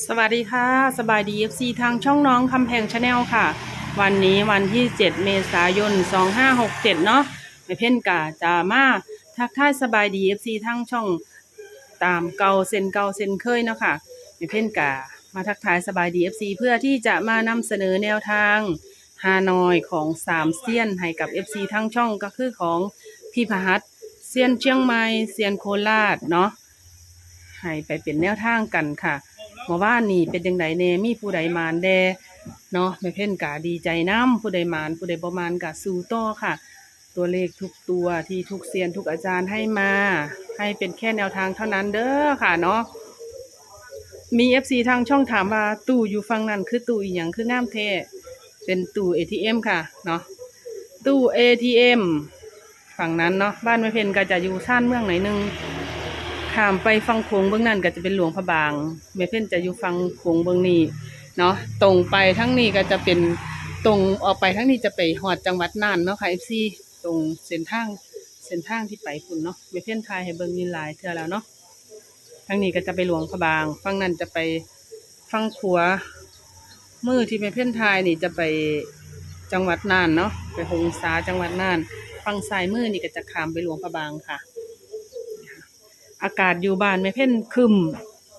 สวัสดีค่ะ สบายดี FC ทางช่องน้องคำแพงชาแนลค่ะ วันนี้วันที่ 7 เมษายน 2567 เนาะแม่เพ่นกาจะมาทักทายสบายดี FC ทางช่องตามเกาเซนเกาเซนเคยเนาะค่ะแม่เพ่นกามาทักทายสบายดี FC เพื่อที่จะมานำเสนอแนวทางฮานอยของสามเซียนให้กับ FC ทางช่องก็คือของพี่พหัสเซียนเชียงใหม่เซียนโคราชเนาะให้ไปเป็นแนวทางกันค่ะ เมื่อวานนี่เป็นยังไงเนมีผู้ใดมานแดเนาะแม่เพ่นกาดีใจน้ำผู้ใดมานผู้ใดบ่มานกะสู้ต่อค่ะ ตัวเลขทุกตัวที่ทุกเซียนทุกอาจารย์ให้มา ให้เป็นแค่แนวทางเท่านั้นเด้อค่ะเนาะมีเอฟซีทางช่องถามว่าตู้อยู่ฝั่งนั้นคือตู้อีหยังคืองามเทเป็นตู้ ATM ค่ะเนาะตู้ ATM ฝั่งนั้นเนาะบ้านแม่เพ่นก็จะอยู่ชานเมืองไหนหนึง ข้ามไปฟังโขงเบื้องนั้นก็จะเป็นหลวงพระบางเมเพ่นจะอยู่ฟังโขงเบื้องนี้เนาะตรงไปทั้งนี้ก็จะเป็นตรงออกไปทั้งนี้จะไปหอดจังหวัดน่านเนาะค่ะเอฟซีตรงเส้นทางเส้นทางที่ไปคุณเนาะเมเพ่นทายให้เบิ่งมีหลายเทื่อแล้วเนาะทั้งนี้ก็จะไปหลวงพระบางฟังนั้นจะไปฟังขัวมือที่เมเพ่นทายนี่จะไปจังหวัดน่านเนาะไปหงสาจังหวัดน่านฟังซ้ายมือนี่ก็จะขามไปหลวงพระบางค่ะ อากาศอยู่บ้านแม่เพ่นคึม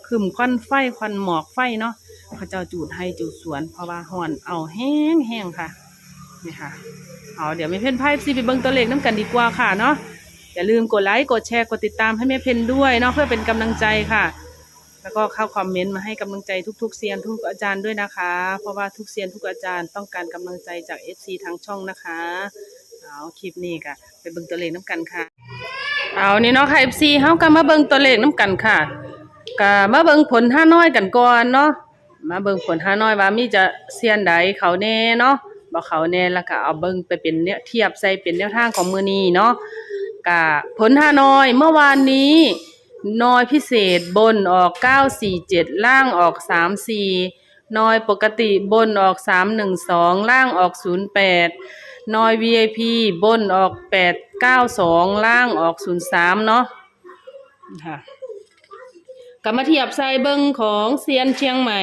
คึมควันไฟควันหมอกไฟเนาะเขาเจ้าจูดให้จูดสวน เพราะว่าห่อนเอาแห้งแห้งค่ะนี่ค่ะเอาเดี๋ยวแม่เพ่นไพ่ซีไปเบิ่งตัวเลขน้ำกันดีกว่าค่ะเนาะอย่าลืมกดไลค์กดแชร์กดติดตามให้แม่เพ่นด้วยเนาะเพื่อเป็นกำลังใจค่ะ แล้วก็เข้าคอมเมนต์มาให้กำลังใจทุกๆเซียนทุกอาจารย์ด้วยนะคะ เพราะว่าทุกเซียนทุกอาจารย์ต้องการกำลังใจจากเอฟซีทางช่องนะคะเอาคลิปนี้ค่ะไปเบิ่งตัวเลขน้ำกันค่ะ เอานี่เนาะค่ะ FC เฮาก็มาเบิ่งตัวเลขน้ำกันค่ะก็มาเบิ่งผลห้าน้อยกันก่อนเนาะมาเบิ่งผลห้าน้อยว่ามีจะเซียนใดเขาแน่เนาะบ่เขาแน่แล้วก็เอาเบิ่งไปเป็นเนี่ยเทียบใส่เป็นแนวทางของมื้อนี้เนาะก็ผลห้าน้อยเมื่อวานนี้น้อยพิเศษบนออก 947 ล่างออก 34น้อยปกติบนออก 312 ล่างออก 08 นอย VIP บนออก892ล่างออก03เนาะค่ะกลับมาเทียบใส่เบิงของเซียนเชียงใหม่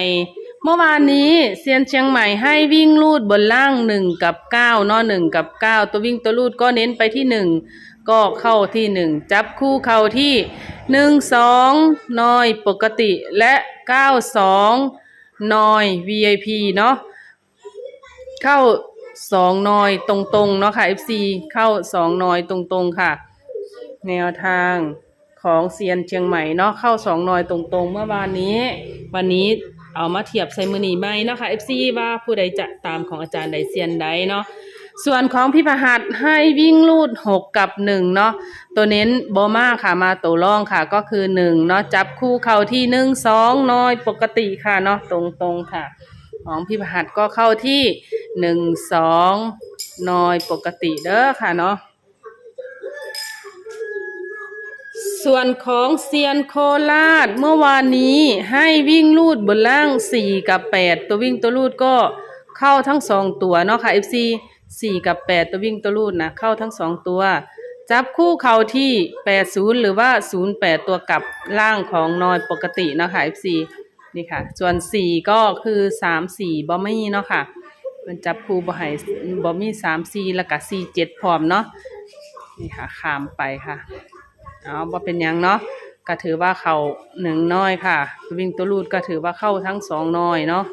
เมื่อวานนี้เซียนเชียงใหม่ให้วิ่งลูดบนล่าง1กับ9เนาะ1กับ9ตัววิ่งตัวลูดก็เน้นไปที่1ก็เข้าที่1จับคู่เข้าที่1 2น้อยปกติและ92นอย VIP เนาะเข้า สองนอยตรงๆเนาะค่ะ FC เข้าสองนอยตรงๆค่ะ แนวทางของเซียนเชียงใหม่เนาะเข้าสองนอยตรงๆ เมื่อวานนี้ วันนี้เอามาเทียบใส่มือนีไหมเนาะค่ะ FC ว่าผู้ใดจะตามของอาจารย์ใดเซียนใดเนาะส่วนของพี่ประหัดให้วิ่งลูดหกกับหนึ่งเนาะตัวเน้นโบมาค่ะมาตัวร่องค่ะก็คือหนึ่งเนาะจับคู่เข้าที่หนึ่งสองนอยปกติค่ะเนาะตรงๆค่ะ ของพี่ประหัดก็เข้าที่ หนึ่งสองนอยปกติเด้อค่ะเนาะส่วนของเซียนโคราชเมื่อวานนี้ให้วิ่งลูดบนล่างสี่กับแปดตัววิ่งตัวลูดก็เข้าทั้งสองตัวเนาะค่ะ FC สี่กับแปดตัววิ่งตัวลูดนะเข้าทั้งสองตัว จับคู่เข้าที่แปดศูนย์หรือว่าศูนย์แปดตัวกลับล่างของนอยปกติเนาะค่ะ FC นี่ค่ะ ส่วนสี่ก็คือสามสี่บอมี่เนาะค่ะ มันจับคู่บ่ให้บอมี่สามสี่แล้วก็สี่เจ็ดพร้อมเนาะนี่ค่ะขามไปค่ะเอาบ่เป็นยังเนาะก็ถือว่าเข้าหนึ่งน้อยค่ะ วิ่งตัวรูดก็ถือว่าเข้าทั้งสองน้อยเนาะ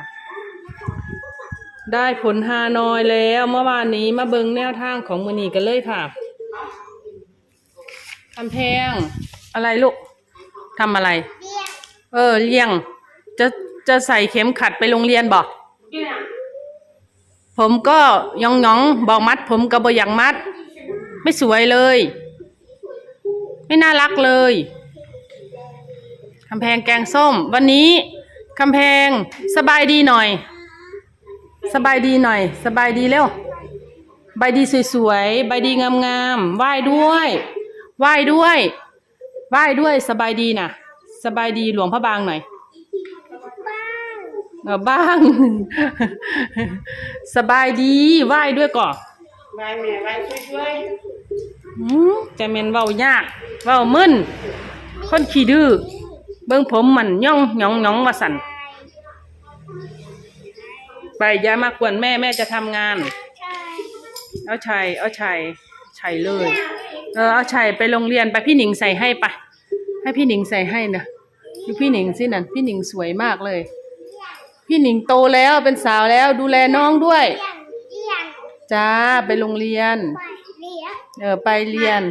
ะได้ผลฮานอยแล้วเมื่อวานนี้มาเบิงแนวทางของมือนีกันเลยค่ะคำแพงอะไรลูกทำอะไร เออเลี้ยง จะ จะใส่เข็มขัดไปโรงเรียนบอกผมก็ยองยองๆบอกมัด ผมก็บอยากมัด ไม่สวยเลย ไม่น่ารักเลยคำแพงแกงส้ม วันนี้คำแพงสบายดีหน่อย สบายดีหน่อย สบายดีเร็วใบดีสวยๆใบดีงามๆไหว้ด้วยไหว้ด้วยไหว้ด้วยสบายดีน่ะ สบายดีหลวงพระบางหน่อย เออบ้าง สบายดีไหว้ด้วยก่อนไว้แม่ไว้ช่วยอืมจะเมนเว้ายาก เว้ามึนคนขี้ดื้อเบิ่งผมมันย่องหยองหยองว่าสั่นไปอย่ามากวนแม่แม่จะทำงาน เอาชัยเอาชัยชัยเลย เออเอาชัยไปโรงเรียนไปพี่หนิงใส่ให้ปะให้พี่หนิงใส่ให้นะดูพี่หนิงสินั่นพี่หนิงสวยมากเลย พี่หนิงโตแล้วเป็นสาวแล้วดูแลน้องด้วยเรียนจ้าไปโรงเรียนไปเรียน เออไปเรียน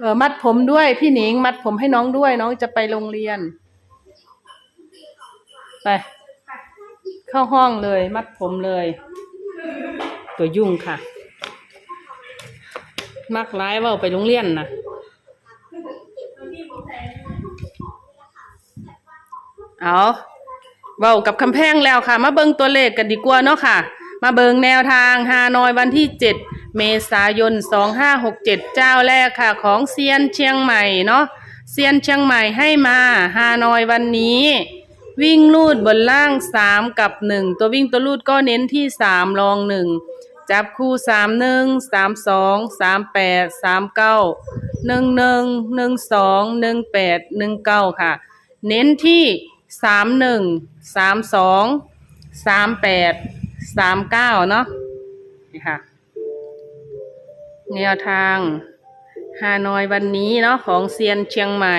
เออมัดผมด้วย พี่หนิง มัดผมให้น้องด้วย น้องจะไปโรงเรียน ไป เข้าห้องเลย มัดผมเลย ตัวยุ่งค่ะ มักร้ายเว่าไปโรงเรียนนะเอา เว้ากับคำแพงแล้วค่ะ มาเบิงตัวเลขกันดีกว่าเนาะค่ะ มาเบิงแนวทางฮานอยวันที่ 7 เมษายน 2567 เจ้าแรกค่ะ ของเซียนเชียงใหม่เนาะเซียนเชียงใหม่ให้มาฮานอยวันนี้ วิ่งลูดบนล่าง 3 กับ 1 ตัววิ่งตัวลูดก็เน้นที่ 3 รอง 1 จับคู่ 3 1 3 2 3 8 3 9 1 1 1 2 1 8 1 9 ค่ะ เน้นที่ สามหนึ่งสามสองสามแปดสามเก้าเนาะนี่ค่ะ แนวทางฮานอยวันนี้เนาะของเซียนเชียงใหม่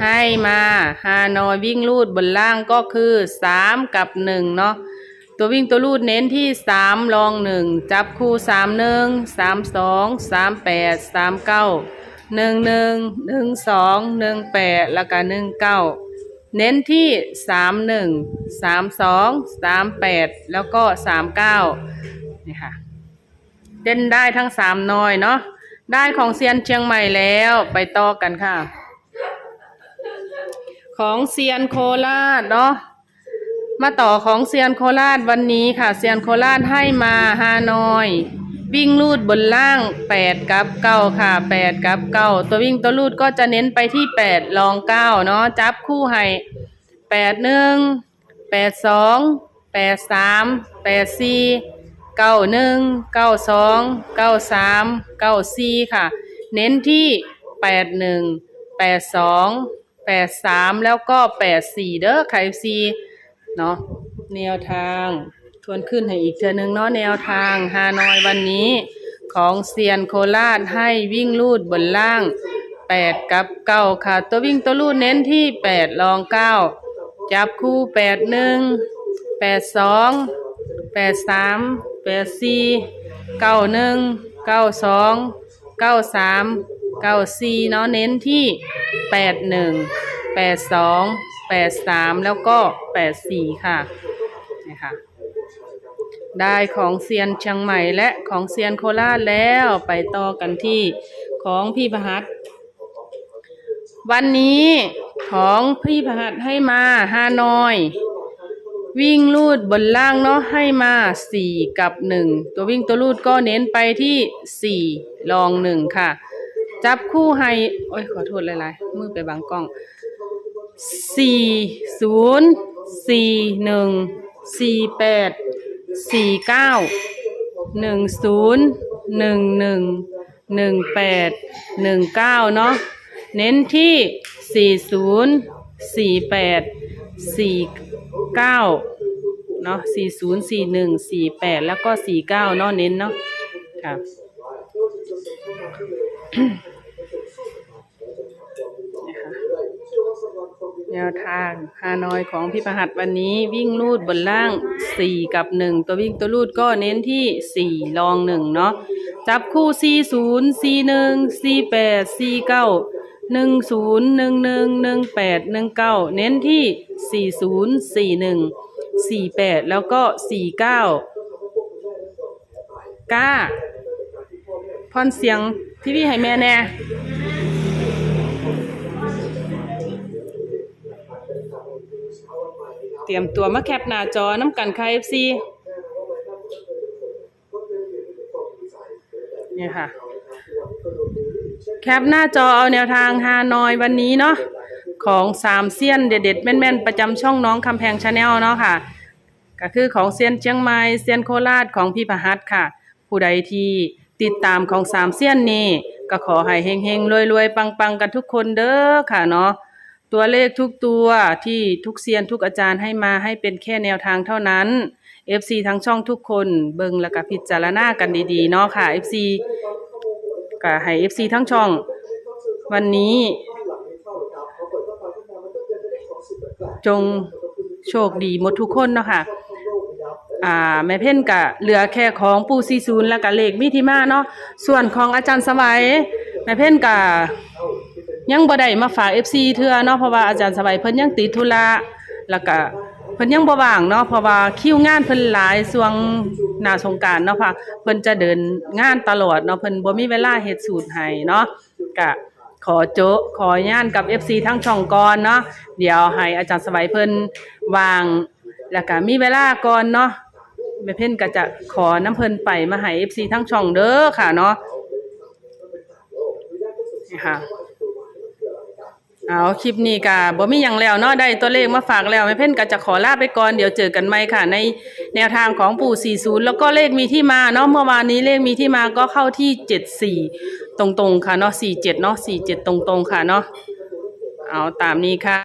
ให้มาฮานอยวิ่งลูดบนล่างก็คือสามกับหนึ่งเนาะตัววิ่งตัวลูดเน้นที่สามรองหนึ่งจับคู่สามหนึ่งสามสองสามแปดสามเก้าหนึ่งหนึ่งหนึ่งสองหนึ่งแปดแล้วก็หนึ่งเก้า เน้นที่สามหนึ่งสามสองสามแปดแล้วก็สามเก้านี่ค่ะเล่นได้ทั้งสามน้อยเนาะ ได้ของเซียนเชียงใหม่แล้วไปต่อกันค่ะ ของเซียนโคราชเนาะ มาต่อของเซียนโคราชวันนี้ค่ะ เซียนโคราชให้มาฮานอย วิ่งลูดบนล่างแปดกับเก้าค่ะแปดกับเก้าตัววิ่งตัวลูดก็จะเน้นไปที่แปดรองเก้าเนาะจับคู่ให้แปดหนึ่งแปดสองแปดสามแปดสี่เก้านึ่งเก้าสองเก้าสามเก้าสี่ค่ะ เน้นที่แปดหนึ่งแปดสองแปดสามแล้วก็แปดสี่เด้อไข่ซีเนาะแนวทาง ทวนขึ้นให้อีกเทือนึงเนาะแนวทางฮานอยวันนี้ ของเซียนโคราชให้วิ่งลูดบนล่างแปดกับเก้าค่ะ ตัววิ่งตัวลูดเน้นที่แปดรองเก้าจับคู่แปดหนึ่งแปดสองแปดสามแปดสี่เก้านึงเก้าสองเก้าสามเก้าสี่เนาะเน้นที่แปดหนึ่งแปดสองแปดสามแล้วก็แปดสี่ค่ะ ได้ของเซียนเชียงใหม่และของเซียนโคราชแล้วไปต่อกันที่ของพี่พหัสวันนี้ของพี่พหัสให้มาฮานอย วิ่งลูดบนล่างเนาะให้มาสี่กับหนึ่งตัววิ่งตัวลูดก็เน้นไปที่สี่ลองหนึ่งค่ะ จับคู่ให้โอ้ยขอโทษหลายๆมือไปบังกล้องสี่ศูนย์สี่หนึ่งสี่แปด สี่เก้าหนึ่งศูนย์หนึ่งหนึ่งหนึ่งแปดหนึ่งเก้าเนาะเน้นที่สี่ศูนย์สี่แปดสี่เก้าเนาะสี่ศูนย์สี่หนึ่งสี่แปดแล้วก็สี่เก้าเนาะเน้นเนาะค่ะนะคะ แนวทางฮานอยของพี่ประหัสวันนี้วิ่งลูดบนล่างสี่กับหนึ่งตัววิ่งตัวลูดก็เน้นที่สี่ลองหนึ่งเนาะจับคู่สี่ศูนย์สี่หนึ่งสี่แปดสี่เก้าหนึ่งศูนย์หนึ่งหนึ่งหนึ่งแปดหนึ่งเก้าเน้นที่สี่ศูนย์สี่หนึ่งสี่แปดแล้วก็สี่เก้าก้าพอนเสียงทีวีให้แม่แน่ เตรียมตัวมาแคปหน้าจอน้ำกันค่ะ FC เนี่ยค่ะ แคปหน้าจอเอาแนวทางฮานอยวันนี้เนาะของสามเซียนเด็ดๆแม่นๆ ประจำช่องน้องคำแพงชาแนลเนาะค่ะ ก็คือของเซียนเชียงใหม่เซียนโคราชของพี่ประหัตค่ะ ผู้ใดที่ติดตามของสามเซียนนี้ก็ขอให้เฮงๆรวยๆ ปังๆ กันทุกคนเด้อค่ะเนาะ ตัวเลขทุกตัวที่ทุกเซียนทุกอาจารย์ให้มาให้เป็นแค่แนวทางเท่านั้น FC ทั้งช่องทุกคนเบิ่งแล้วก็พิจารณากันดีๆเนาะค่ะ FC ก็ให้ FC ทั้งช่อง วันนี้ จงโชคดีหมดทุกคนเนาะค่ะอ่าแม่เพ่นกะเหลือแค่ของปูซีซูนแล้วก็เลขมิทิมาเนาะส่วนของอาจารย์สวัยแม่เพ่นกะ ยังบ่ได้มาฝาก FC เทื่อเนาะเพราะว่าอาจารย์สวัยเพิ่นยังติดธุระแล้วก็เพิ่นยังบ่ว่างเนาะเพราะว่าคิวงานเพิ่นหลายช่วงหน้าสงกรานต์เนาะค่ะเพิ่นจะเดินงานตลอดเนาะเพิ่นบ่มีเวลาเฮ็ดสูตรให้เนาะกะขอโจะขอย่านกับ FC ทั้งช่องก่อนเนาะเดี๋ยวให้อาจารย์สวัยเพิ่นวางแล้วก็มีเวลาก่อนเนาะแม่เพ่นก็จะขอน้ำเพิ่นไปมาให้ FC ทั้งช่องเด้อค่ะเนาะค่ะ เอาคลิปนี้ก็บ่มีหยังแล้วเนาะได้ตัวเลขมาฝากแล้วแม่เพ่นก็จะขอลาไปก่อนเดี๋ยวเจอกันใหม่ค่ะ ในแนวทางของปู่ 40 แล้วก็เลขมีที่มาเนาะเมื่อวานนี้เลขมีที่มาก็เข้าที่ 74 ตรงๆค่ะเนาะ47 เนาะ47 ตรงๆค่ะเนาะเอาตามนี้ค่ะ